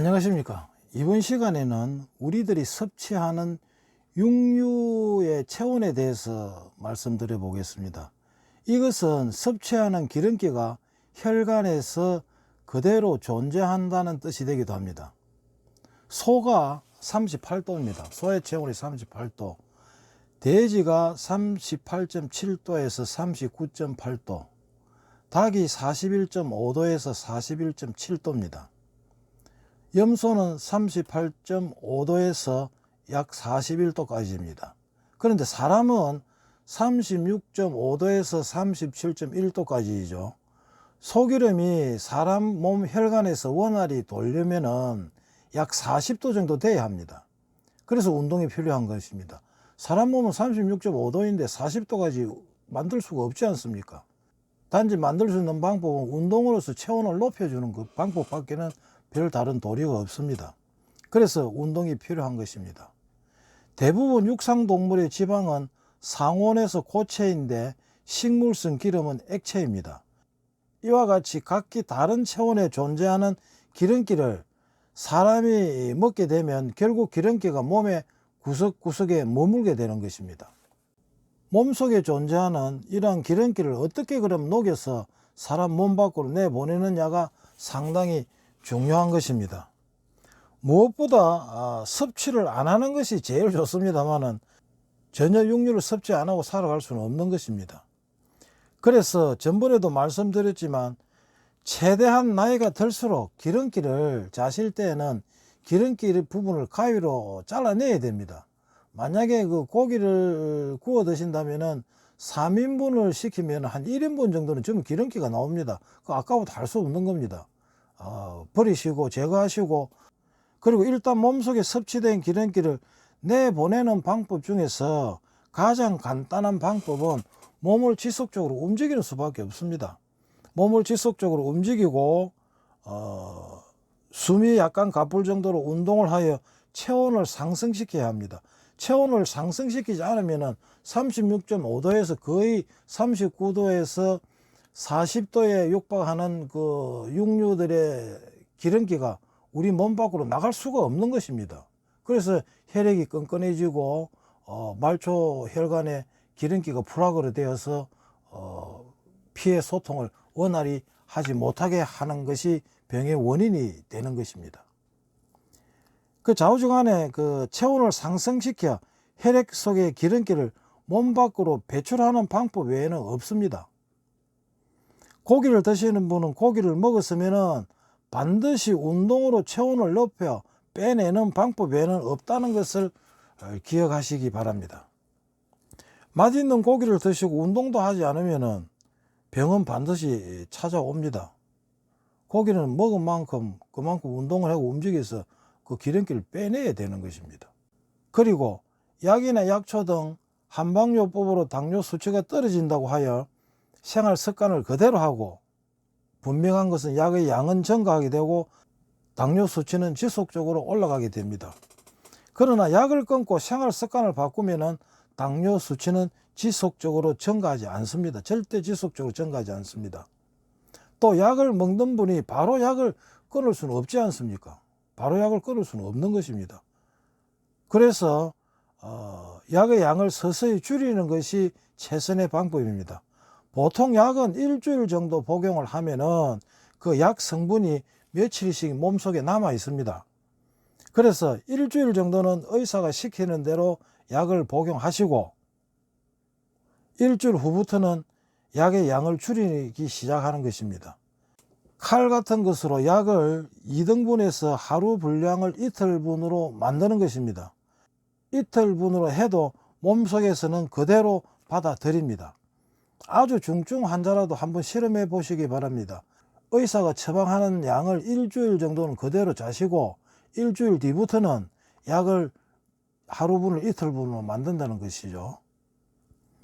안녕하십니까. 이번 시간에는 우리들이 섭취하는 육류의 체온에 대해서 말씀드려 보겠습니다. 이것은 섭취하는 기름기가 혈관에서 그대로 존재한다는 뜻이 되기도 합니다. 소가 38도입니다. 소의 체온이 38도. 돼지가 38.7도에서 39.8도. 닭이 41.5도에서 41.7도입니다. 염소는 38.5도에서 약 41도까지입니다. 그런데 사람은 36.5도에서 37.1도까지이죠. 소기름이 사람 몸 혈관에서 원활히 돌려면은 약 40도 정도 돼야 합니다. 그래서 운동이 필요한 것입니다. 사람 몸은 36.5도인데 40도까지 만들 수가 없지 않습니까? 단지 만들 수 있는 방법은 운동으로서 체온을 높여주는 그 방법밖에는 별 다른 도리가 없습니다. 그래서 운동이 필요한 것입니다. 대부분 육상동물의 지방은 상온에서 고체인데 식물성 기름은 액체입니다. 이와 같이 각기 다른 체온에 존재하는 기름기를 사람이 먹게 되면 결국 기름기가 몸의 구석구석에 머물게 되는 것입니다. 몸속에 존재하는 이러한 기름기를 어떻게 그럼 녹여서 사람 몸 밖으로 내보내느냐가 상당히 중요한 것입니다. 무엇보다 아, 섭취를 안 하는 것이 제일 좋습니다만은 전혀 육류를 섭취 안 하고 살아갈 수는 없는 것입니다. 그래서 전번에도 말씀드렸지만 최대한 나이가 들수록 기름기를 자실 때에는 기름기 부분을 가위로 잘라내야 됩니다. 만약에 그 고기를 구워 드신다면은 3인분을 시키면 한 1인분 정도는 전부 기름기가 나옵니다. 그 아까워도 할수 없는 겁니다. 어, 버리시고 제거하시고 그리고 일단 몸속에 섭취된 기름기를 내보내는 방법 중에서 가장 간단한 방법은 몸을 지속적으로 움직이는 수밖에 없습니다. 몸을 지속적으로 움직이고 어, 숨이 약간 가쁠 정도로 운동을 하여 체온을 상승시켜야 합니다. 체온을 상승시키지 않으면 36.5도에서 거의 39도에서 40도에 육박하는 그 육류들의 기름기가 우리 몸 밖으로 나갈 수가 없는 것입니다. 그래서 혈액이 끈끈해지고 어, 말초 혈관에 기름기가 불악으로 되어서 어, 피해 소통을 원활히 하지 못하게 하는 것이 병의 원인이 되는 것입니다. 그 좌우중간에 그 체온을 상승시켜 혈액 속의 기름기를 몸 밖으로 배출하는 방법 외에는 없습니다. 고기를 드시는 분은 고기를 먹었으면은 반드시 운동으로 체온을 높여 빼내는 방법 외에는 없다는 것을 기억하시기 바랍니다. 맛있는 고기를 드시고 운동도 하지 않으면은 병은 반드시 찾아옵니다. 고기는 먹은 만큼 그만큼 운동을 하고 움직여서 그 기름기를 빼내야 되는 것입니다. 그리고 약이나 약초 등 한방요법으로 당뇨 수치가 떨어진다고 하여 생활 습관을 그대로 하고 분명한 것은 약의 양은 증가하게 되고 당뇨 수치는 지속적으로 올라가게 됩니다. 그러나 약을 끊고 생활 습관을 바꾸면은 당뇨 수치는 지속적으로 증가하지 않습니다. 절대 지속적으로 증가하지 않습니다. 또 약을 먹는 분이 바로 약을 끊을 수는 없지 않습니까? 바로 약을 끊을 수는 없는 것입니다. 그래서 어, 약의 양을 서서히 줄이는 것이 최선의 방법입니다. 보통 약은 일주일 정도 복용을 하면은 그 약 성분이 며칠씩 몸속에 남아 있습니다. 그래서 일주일 정도는 의사가 시키는 대로 약을 복용하시고 일주일 후부터는 약의 양을 줄이기 시작하는 것입니다. 칼 같은 것으로 약을 2등분해서 하루 분량을 이틀분으로 만드는 것입니다. 이틀분으로 해도 몸속에서는 그대로 받아들입니다. 아주 중증 환자라도 한번 실험해 보시기 바랍니다. 의사가 처방하는 양을 일주일 정도는 그대로 자시고 일주일 뒤부터는 약을 하루분을 이틀분으로 만든다는 것이죠.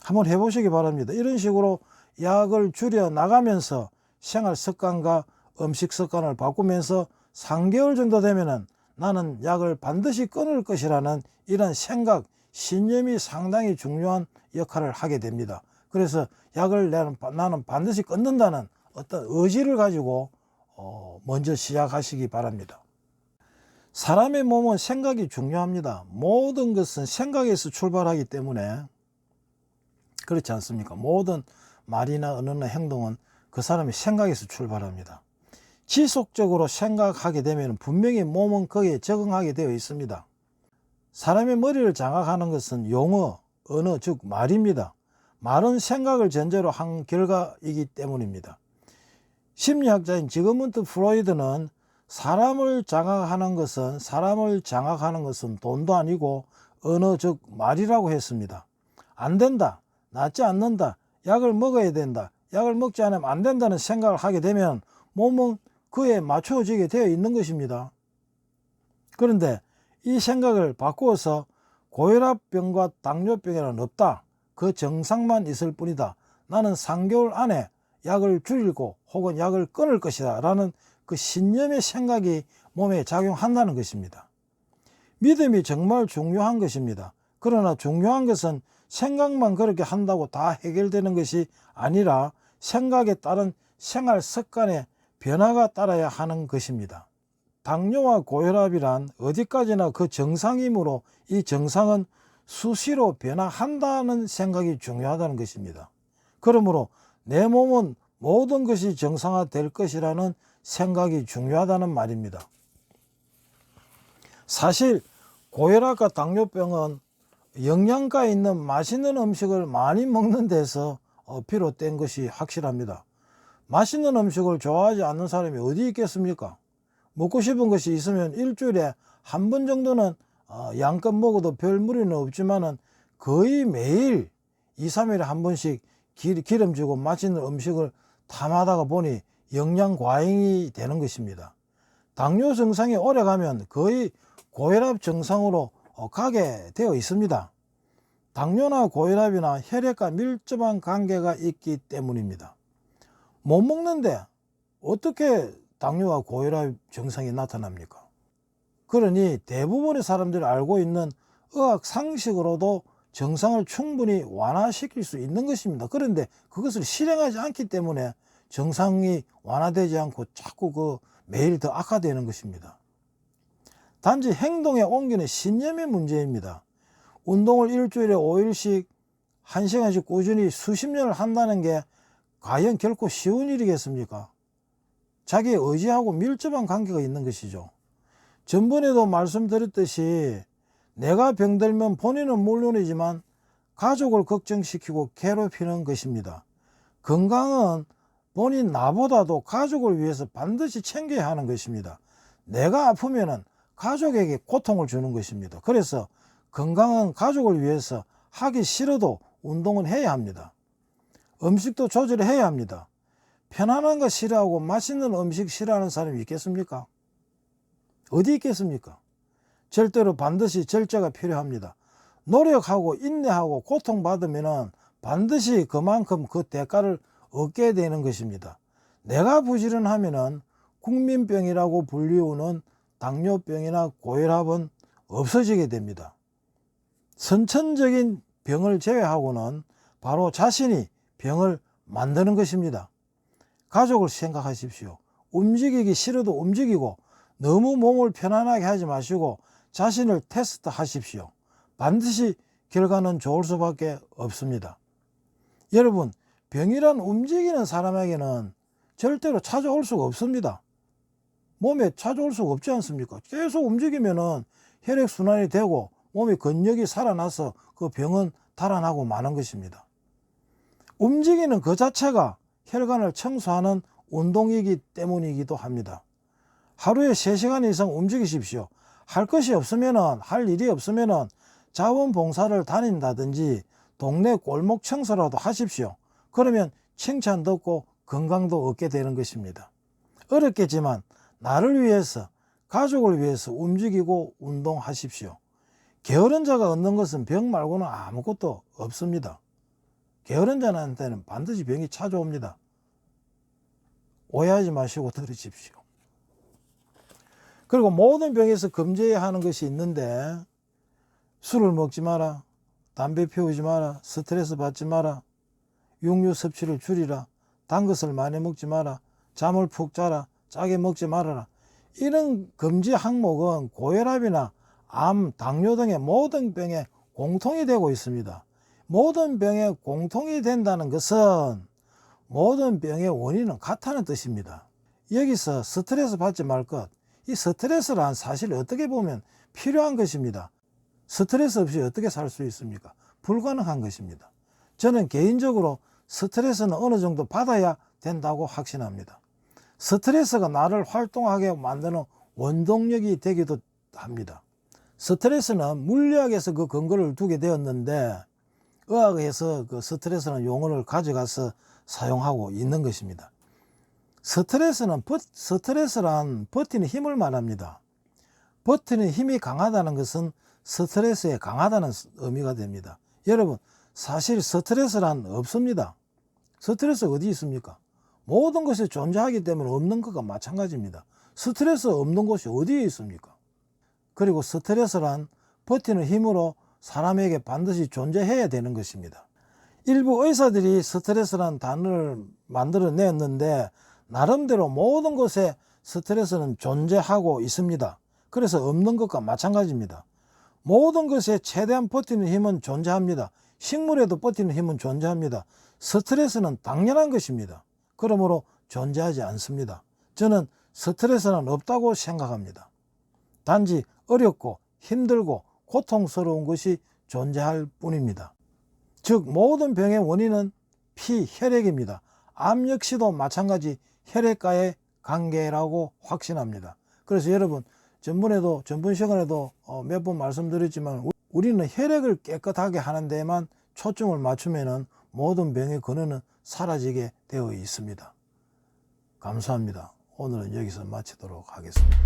한번 해보시기 바랍니다. 이런 식으로 약을 줄여 나가면서 생활 습관과 음식 습관을 바꾸면서 3개월 정도 되면은 나는 약을 반드시 끊을 것이라는 이런 생각, 신념이 상당히 중요한 역할을 하게 됩니다. 그래서 약을 나는, 나는 반드시 끊는다는 어떤 의지를 가지고 어, 먼저 시작하시기 바랍니다. 사람의 몸은 생각이 중요합니다. 모든 것은 생각에서 출발하기 때문에 그렇지 않습니까? 모든 말이나 언어나 행동은 그 사람의 생각에서 출발합니다. 지속적으로 생각하게 되면 분명히 몸은 거기에 적응하게 되어 있습니다. 사람의 머리를 장악하는 것은 용어, 언어, 즉 말입니다. 말은 생각을 전제로 한 결과이기 때문입니다. 심리학자인 지그문트 프로이드는 사람을 장악하는 것은 사람을 장악하는 것은 돈도 아니고 언어 즉 말이라고 했습니다. 안 된다, 낫지 않는다, 약을 먹어야 된다, 약을 먹지 않으면 안 된다는 생각을 하게 되면 몸은 그에 맞춰지게 되어 있는 것입니다. 그런데 이 생각을 바꾸어서 고혈압병과 당뇨병에는 없다. 그 정상만 있을 뿐이다. 나는 3개월 안에 약을 줄이고 혹은 약을 끊을 것이다. 라는 그 신념의 생각이 몸에 작용한다는 것입니다. 믿음이 정말 중요한 것입니다. 그러나 중요한 것은 생각만 그렇게 한다고 다 해결되는 것이 아니라 생각에 따른 생활 습관의 변화가 따라야 하는 것입니다. 당뇨와 고혈압이란 어디까지나 그 정상이므로 이 정상은 수시로 변화한다는 생각이 중요하다는 것입니다. 그러므로 내 몸은 모든 것이 정상화될 것이라는 생각이 중요하다는 말입니다. 사실 고혈압과 당뇨병은 영양가 있는 맛있는 음식을 많이 먹는 데서 어, 비롯된 것이 확실합니다. 맛있는 음식을 좋아하지 않는 사람이 어디 있겠습니까? 먹고 싶은 것이 있으면 일주일에 한 번 정도는 어, 양껏 먹어도 별 무리는 없지만은 거의 매일 2, 3일에 한 번씩 기, 기름지고 맛있는 음식을 탐하다가 보니 영양 과잉이 되는 것입니다. 당뇨 증상이 오래 가면 거의 고혈압 증상으로 어, 가게 되어 있습니다. 당뇨나 고혈압이나 혈액과 밀접한 관계가 있기 때문입니다. 못 먹는데 어떻게 당뇨와 고혈압 증상이 나타납니까? 그러니 대부분의 사람들이 알고 있는 의학 상식으로도 정상을 충분히 완화시킬 수 있는 것입니다. 그런데 그것을 실행하지 않기 때문에 정상이 완화되지 않고 자꾸 그 매일 더 악화되는 것입니다. 단지 행동에 옮기는 신념의 문제입니다. 운동을 일주일에 5일씩 1시간씩 꾸준히 수십 년을 한다는 게 과연 결코 쉬운 일이겠습니까? 자기의 의지하고 밀접한 관계가 있는 것이죠. 전번에도 말씀드렸듯이 내가 병들면 본인은 물론이지만 가족을 걱정시키고 괴롭히는 것입니다. 건강은 본인 나보다도 가족을 위해서 반드시 챙겨야 하는 것입니다. 내가 아프면은 가족에게 고통을 주는 것입니다. 그래서 건강한 가족을 위해서 하기 싫어도 운동은 해야 합니다. 음식도 조절해야 합니다. 편안한 거 싫어하고 맛있는 음식 싫어하는 사람이 있겠습니까? 어디 있겠습니까? 절대로 반드시 절제가 필요합니다. 노력하고 인내하고 고통받으면 반드시 그만큼 그 대가를 얻게 되는 것입니다. 내가 부지런하면 국민병이라고 불리우는 당뇨병이나 고혈압은 없어지게 됩니다. 선천적인 병을 제외하고는 바로 자신이 병을 만드는 것입니다. 가족을 생각하십시오. 움직이기 싫어도 움직이고 너무 몸을 편안하게 하지 마시고 자신을 테스트 하십시오. 반드시 결과는 좋을 수밖에 없습니다. 여러분, 병이란 움직이는 사람에게는 절대로 찾아올 수가 없습니다. 몸에 찾아올 수가 없지 않습니까? 계속 움직이면은 혈액순환이 되고 몸의 근력이 살아나서 그 병은 달아나고 마는 것입니다. 움직이는 그 자체가 혈관을 청소하는 운동이기 때문이기도 합니다. 하루에 3시간 이상 움직이십시오. 할 것이 없으면은, 할 일이 없으면은 자원봉사를 다닌다든지 동네 골목 청소라도 하십시오. 그러면 칭찬 듣고 건강도 얻게 되는 것입니다. 어렵겠지만 나를 위해서, 가족을 위해서 움직이고 운동하십시오. 게으른 자가 얻는 것은 병 말고는 아무것도 없습니다. 게으른 자한테는 반드시 병이 찾아옵니다. 오해하지 마시고 들으십시오. 그리고 모든 병에서 금지해야 하는 것이 있는데 술을 먹지 마라, 담배 피우지 마라, 스트레스 받지 마라, 육류 섭취를 줄이라, 단 것을 많이 먹지 마라, 잠을 푹 자라, 짜게 먹지 말아라. 이런 금지 항목은 고혈압이나 암, 당뇨 등의 모든 병에 공통이 되고 있습니다. 모든 병에 공통이 된다는 것은 모든 병의 원인은 같다는 뜻입니다. 여기서 스트레스 받지 말 것. 이 스트레스란 사실 어떻게 보면 필요한 것입니다. 스트레스 없이 어떻게 살 수 있습니까? 불가능한 것입니다. 저는 개인적으로 스트레스는 어느 정도 받아야 된다고 확신합니다. 스트레스가 나를 활동하게 만드는 원동력이 되기도 합니다. 스트레스는 물리학에서 그 근거를 두게 되었는데 의학에서 그 스트레스는 용어를 가져가서 사용하고 있는 것입니다. 스트레스는 버, 스트레스란 버티는 힘을 말합니다. 버티는 힘이 강하다는 것은 스트레스에 강하다는 의미가 됩니다. 여러분, 사실 스트레스란 없습니다. 스트레스 어디 있습니까? 모든 것이 존재하기 때문에 없는 것과 마찬가지입니다. 스트레스 없는 곳이 어디에 있습니까? 그리고 스트레스란 버티는 힘으로 사람에게 반드시 존재해야 되는 것입니다. 일부 의사들이 스트레스란 단어를 만들어냈는데 나름대로 모든 곳에 스트레스는 존재하고 있습니다. 그래서 없는 것과 마찬가지입니다. 모든 것에 최대한 버티는 힘은 존재합니다. 식물에도 버티는 힘은 존재합니다. 스트레스는 당연한 것입니다. 그러므로 존재하지 않습니다. 저는 스트레스는 없다고 생각합니다. 단지 어렵고 힘들고 고통스러운 것이 존재할 뿐입니다. 즉 모든 병의 원인은 피, 혈액입니다. 암 역시도 마찬가지 혈액과의 관계라고 확신합니다. 그래서 여러분 전번에도 전번 시간에도 어, 몇번 말씀드렸지만 우리는 혈액을 깨끗하게 하는 데만 초점을 맞추면은 모든 병의 근원은 사라지게 되어 있습니다. 감사합니다. 오늘은 여기서 마치도록 하겠습니다.